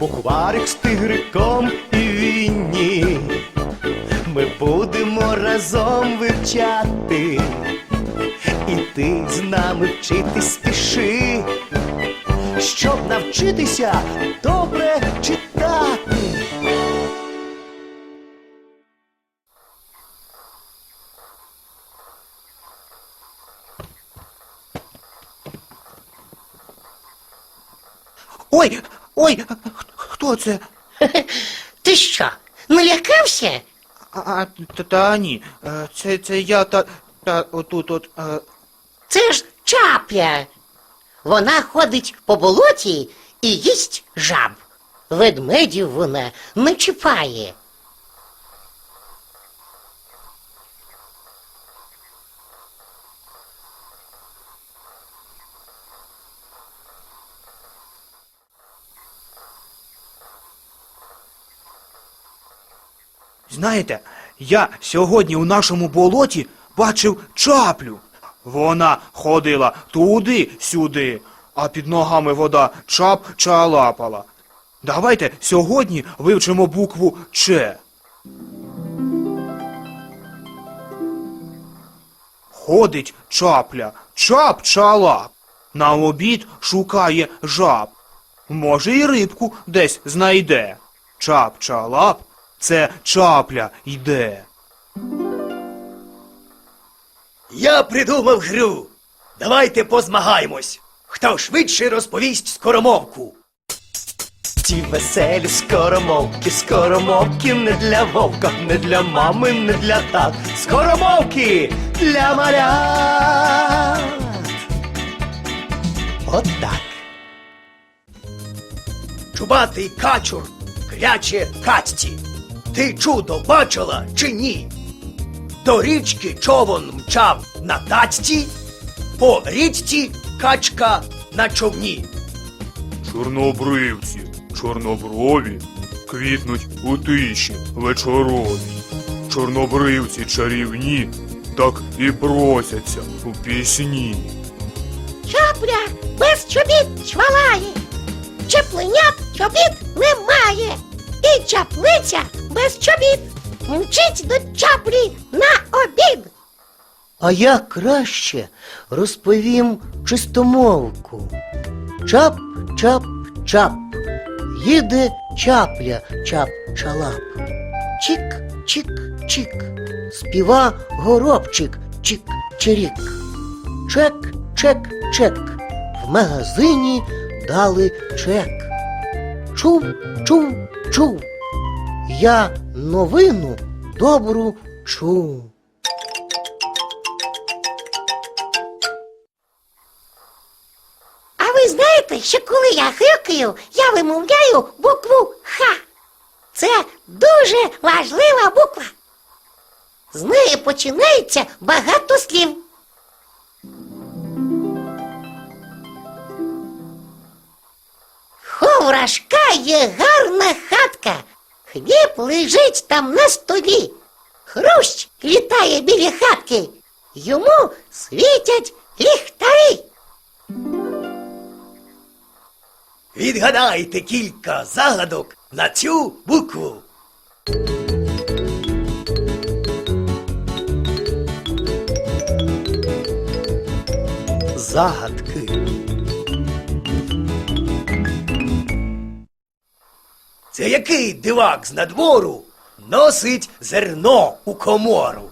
Букварик з тигриком і вінні. Ми будемо разом вивчати. І ти з нами вчитись спіши, щоб навчитися добре читати. Ой, ой, хто це? Ти що, налякався? А, а, та, та ні, е, це, це я та, та отут от. е, Це ж чапля. Вона ходить по болоті і їсть жаб. Ведмедів вона не чіпає. Знаєте, я сьогодні у нашому болоті бачив чаплю. Вона ходила туди-сюди, а під ногами вода чап-чалапала. Давайте сьогодні вивчимо букву Ч. Ходить чапля, чап-чалап. На обід шукає жаб. Може, і рибку десь знайде. Чап-чалап це чапля йде. Я придумав гру. Давайте позмагаємось. Хто швидше розповість скоромовку. Ті веселі скоромовки, скоромовки не для вовка, не для мами, не для тат. Скоромовки для малят. От так. Чубатий качур кряче качці. Ти чудо бачила чи ні? До річки човон мчав на тачці, по річці качка на човні. Чорнобривці, чорноброві, квітнуть у тиші вечорові. Чорнобривці чарівні, так і просяться у пісні. Чапля без чобіт чвалає. Чепленят чобіт немає. І чаплиця без чобіт мчить до чаплі на обід. А я краще розповім чистомовку. Чап, чап, чап. Їде чапля, чап, чалап. Чик, чик, чик. Співа горобчик, чик, чирік. Чек, чек, чек. В магазині дали чек. Чув, чув, чув. Я новину добру чув. А ви знаєте, що коли я хикаю, я вимовляю букву Х. Це дуже важлива буква. З неї починається багато слів. Ховрашка є гарна хатка. Хліб лежить там на столі. Хрущ літає біля хатки. Йому світять ліхтарі. Відгадайте кілька загадок на цю букву. Загадки. Це який дивак з надвору носить зерно у комору?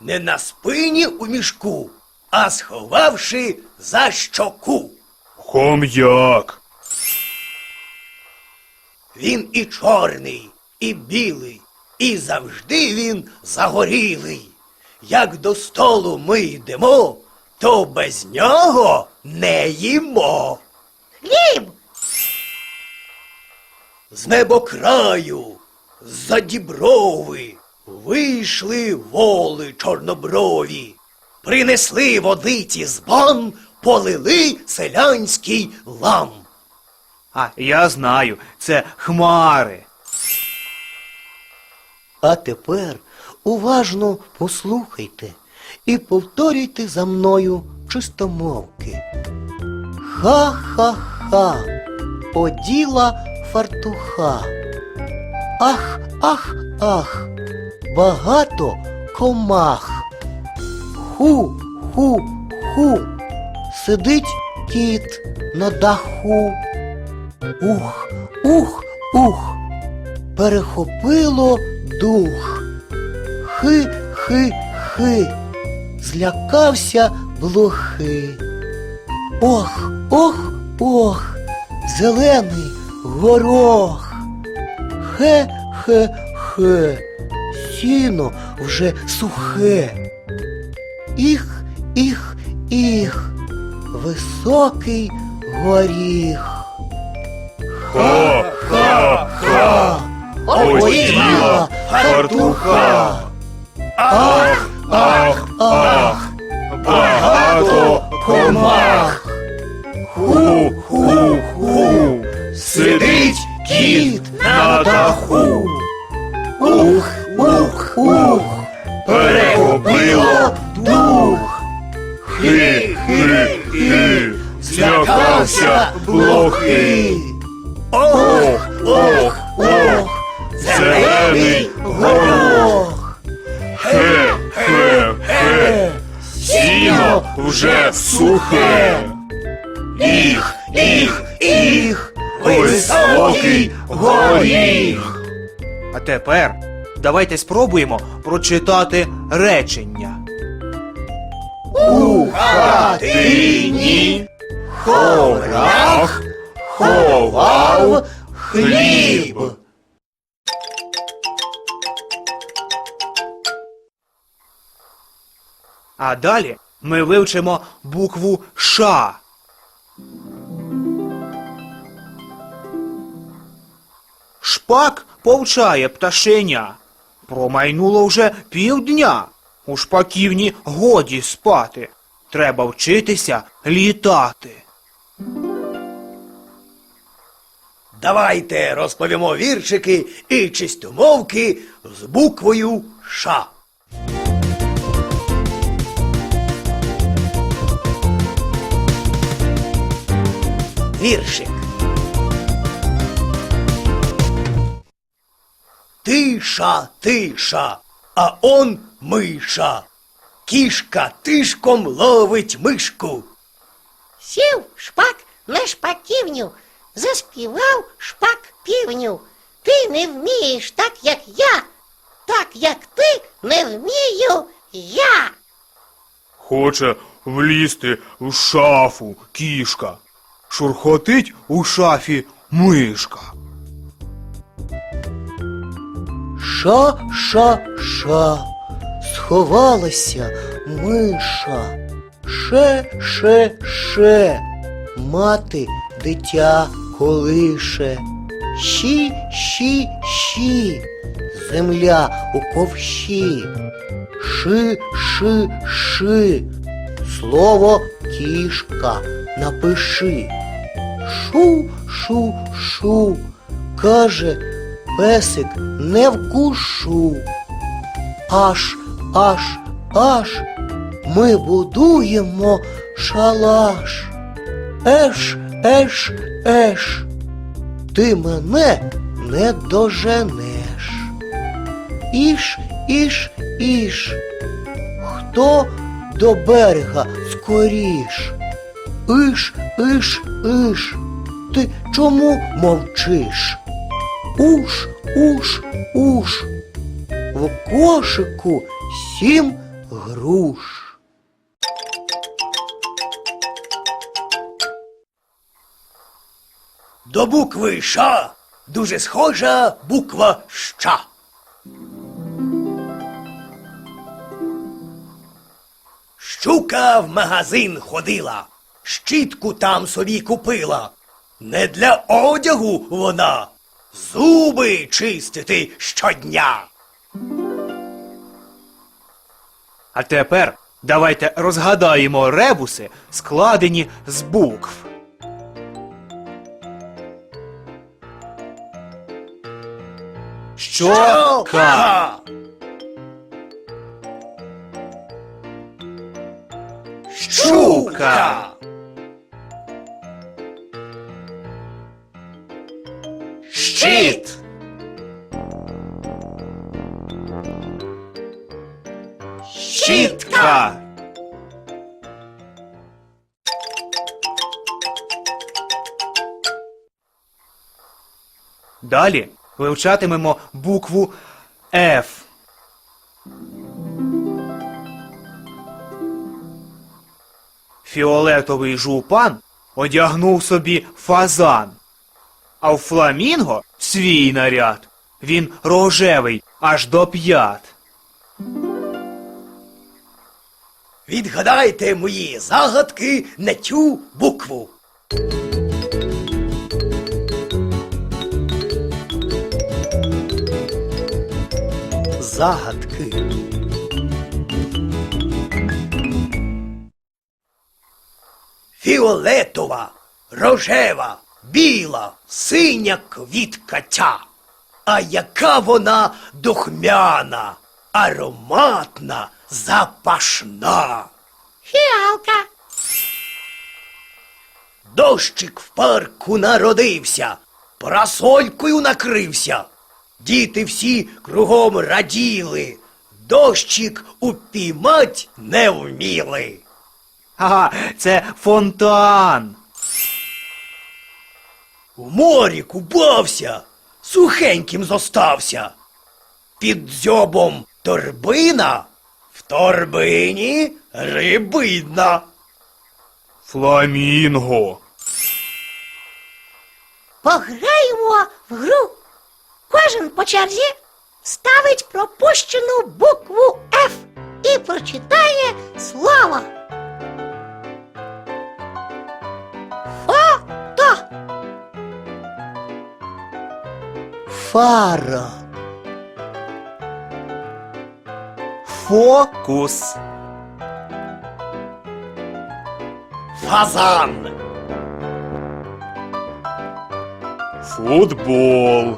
Не на спині у мішку, а сховавши за щоку. Хом'як, Він і чорний, і білий, і завжди він загорілий. Як до столу ми йдемо, то без нього не їмо. Хліб З небокраю, з-за діброви, вийшли воли чорноброві, принесли водиці з бан, полили селянський лам. А я знаю, це хмари. А тепер уважно послухайте і повторюйте за мною чистомовки. Ха-ха-ха, оділа фартуха. Ах, ах, ах, багато комах. Ху, ху, ху, сидить кіт на даху. Ух, ух, ух, перехопило дух. Хи, хи, хи, злякався блохи. Ох, ох, ох, зелений горох. Хе, хе, хе, сіно вже сухе. Іх, іх, іх, високий горіх. Ха-ха-ха! Полетіла фартуха. Ах, ах, ах, Багато комах. Ху, Ох, ох, ох, Зелений горох. Хе-хе-хе! Сіно вже сухе! Їх, їх, Їх високий горіх! А тепер давайте спробуємо прочитати речення. у хатині хорах ховав хліб. А далі ми вивчимо букву Ш. Шпак повчає пташеня. Промайнуло вже півдня. У шпаківні годі спати. Треба вчитися літати. Давайте розповімо віршики і чистомовки з буквою Ш. Віршик. Тиша, тиша, а он миша. Кішка тишком ловить мишку. Сів шпак на шпаківню, заспівав шпак півню. Ти не вмієш так, як я, так як ти не вмію я. Хоче влізти в шафу кішка. Шурхотить у шафі мишка. Ша, ша, ша, сховалася миша. Ше, ше, ше, мати дитя колише. Щі, щі, щі, земля у ковші. Ши, ши, ши, слово кішка напиши. Шу, шу, шу, каже песик не вкушу. Аж, аж, аж ми будуємо шалаш. Еш, еш, еш, ти мене не доженеш. Іш, іш, іш, хто до берега скоріш? Иш, иш, иш, ти чому мовчиш? Уш, уш, уш, в кошику сім груш. До букви Ш дуже схожа буква Щ. Щука в магазин ходила, щітку там собі купила. Не для одягу вона, зуби чистити щодня. А тепер давайте розгадаємо ребуси, складені з букв. Щока. Щука. Щит. Щітка. Далі вивчатимемо букву F. Фіолетовий жупан одягнув собі фазан, а у фламінго свій наряд. Він рожевий аж до п'ят. Відгадайте мої загадки на цю букву. Загадки. Фіолетова, рожева, біла, синя квітка. А яка вона духмяна, ароматна, запашна. Фіалка. Дощик в парку народився, парасолькою накрився. Діти всі кругом раділи, дощик упіймать не вміли. Ага, це фонтан. В морі купався, сухеньким зостався. Під дзьобом торбина, в торбині рибидна. Фламінго. Пограємо в гру. Кожен по черзі ставить пропущену букву F і прочитає слово. Фото. Фара. Фокус. Фазан, Футбол.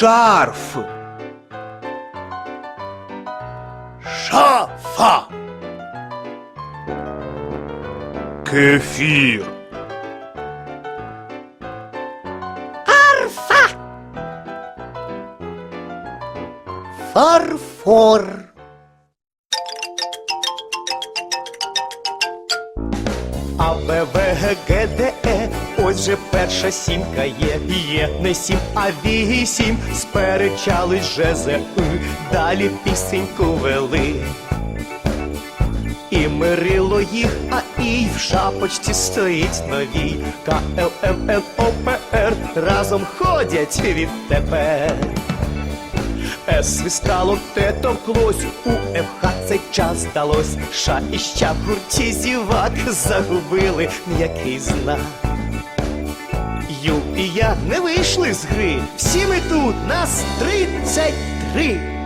Шарф. шафа, Кефір. Арфа. Фарфор. Перша сімка є, є не сім, а вісім, сперечались з далі пісеньку вели. І мирило їх, а і в шапочці стоїть новій. К, Л, М, Н, О, П, Р разом ходять відтепер. Свистало, те товклось, у ФХ цей час здалось. Ша і ща в гурті зівак загубили м'який знак. Ю і я не вийшли з гри. Всі ми тут, нас тридцять три.